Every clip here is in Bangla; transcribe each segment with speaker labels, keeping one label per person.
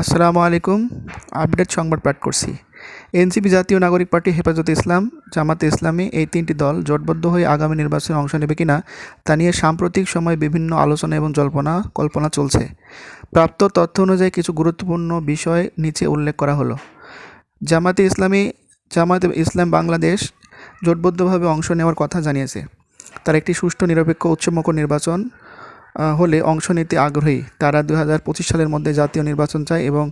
Speaker 1: আসসালামু আলাইকুম। আপডেট সংবাদ পাঠ করছি। এনসিপি জাতীয় নাগরিক পার্টি, হেফাজতে ইসলাম, জামাতে ইসলামী এই তিনটি দল জোটবদ্ধ হয়ে আগামী নির্বাচনে অংশ নেবে কিনা তা নিয়ে সাম্প্রতিক সময়ে বিভিন্ন আলোচনা এবং জল্পনা, কল্পনা চলছে। প্রাপ্ত তথ্য অনুযায়ী কিছু গুরুত্বপূর্ণ বিষয় নিচে উল্লেখ করা হলো। জামাতে ইসলামী, জামাতে ইসলাম বাংলাদেশ জোটবদ্ধভাবে অংশ নেওয়ার কথা জানিয়েছে। তার একটি সুষ্ঠু নিরপেক্ষ উচ্চমুখ নির্বাচন হলে অংশ নিতে আগ্রহী। তারা দু হাজার পঁচিশ সালের মধ্যে জাতীয় নির্বাচন চায় এবং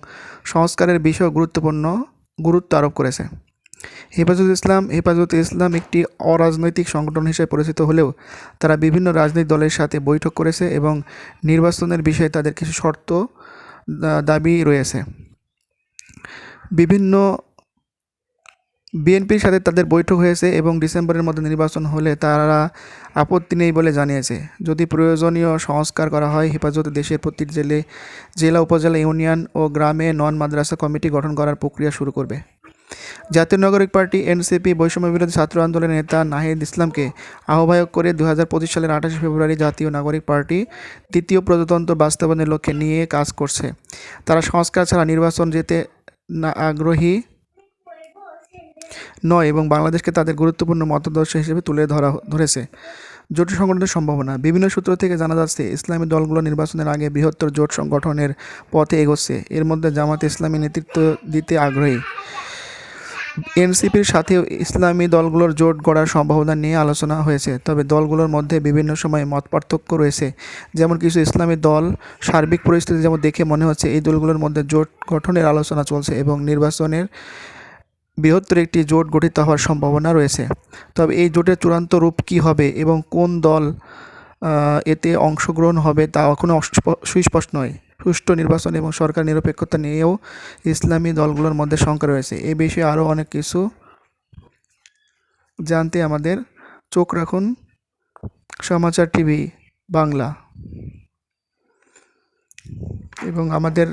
Speaker 1: সংস্কারের বিষয় গুরুত্বপূর্ণ গুরুত্ব আরোপ করেছে। হেফাজত ইসলাম হেফাজত ইসলাম একটি অরাজনৈতিক সংগঠন হিসেবে পরিচিত হলেও তারা বিভিন্ন রাজনৈতিক দলের সাথে বৈঠক করেছে এবং নির্বাচনের বিষয়ে তাদের কিছু শর্ত দাবি রয়েছে। বিভিন্ন বিএনপির সাথে তাদের বৈঠক হয়েছে এবং ডিসেম্বরের মধ্যে নির্বাচন হলে তারা আপত্তি নেই বলে জানিয়েছে। যদি প্রয়োজনীয় সংস্কার করা হয়, হেফাজতে দেশের প্রতি জেলে, জেলা, উপজেলা, ইউনিয়ন ও গ্রামে নন মাদ্রাসা কমিটি গঠন করার প্রক্রিয়া শুরু করবে। জাতীয় নাগরিক পার্টি এনসিপি বৈষম্য বিরোধী ছাত্র আন্দোলনের নেতা নাহিদ ইসলামকে আহ্বায়ক করে দু হাজার পঁচিশ সালের আঠাশে ফেব্রুয়ারি জাতীয় নাগরিক পার্টি দ্বিতীয় প্রজাতন্ত্র বাস্তবায়নের লক্ষ্যে নিয়ে কাজ করছে। তারা সংস্কার ছাড়া নির্বাচন যেতে না আগ্রহী নয় এবং বাংলাদেশকে তাদের গুরুত্বপূর্ণ মতাদর্শ হিসেবে তুলে ধরা ধরেছে। জোট সংগঠনের সম্ভাবনা। বিভিন্ন সূত্র থেকে জানা যাচ্ছে, ইসলামী দলগুলো নির্বাচনের আগে বৃহত্তর জোট সংগঠনের পথে এগোচ্ছে। এর মধ্যে জামাত ইসলামী নেতৃত্ব দিতে আগ্রহী। এনসিপির সাথে ইসলামী দলগুলোর জোট গড়ার সম্ভাবনা নিয়ে আলোচনা হয়েছে, তবে দলগুলোর মধ্যে বিভিন্ন সময় মত পার্থক্য রয়েছে। যেমন কিছু ইসলামী দল সার্বিক পরিস্থিতি যেমন দেখে মনে হচ্ছে, এই দলগুলোর মধ্যে জোট গঠনের আলোচনা চলছে এবং নির্বাচনের বৃহত্তর একটি জোট গঠিত হওয়ার সম্ভাবনা রয়েছে। তবে এই জোটের চূড়ান্ত রূপ কী হবে এবং কোন দল এতে অংশগ্রহণ হবে তা এখনও সুস্পষ্ট নয়। সুষ্ঠু নির্বাচন এবং সরকার নিরপেক্ষতা নিয়েও ইসলামী দলগুলোর মধ্যে শঙ্কা রয়েছে। এ বিষয়ে আরও অনেক কিছু জানতে আমাদের চোখ রাখুন সমাচার টিভি বাংলা। এবং আমাদের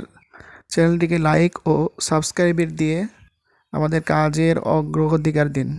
Speaker 1: চ্যানেলটিকে লাইক ও সাবস্ক্রাইবের দিয়ে আমাদের কাজের অগ্রাধিকার দিন।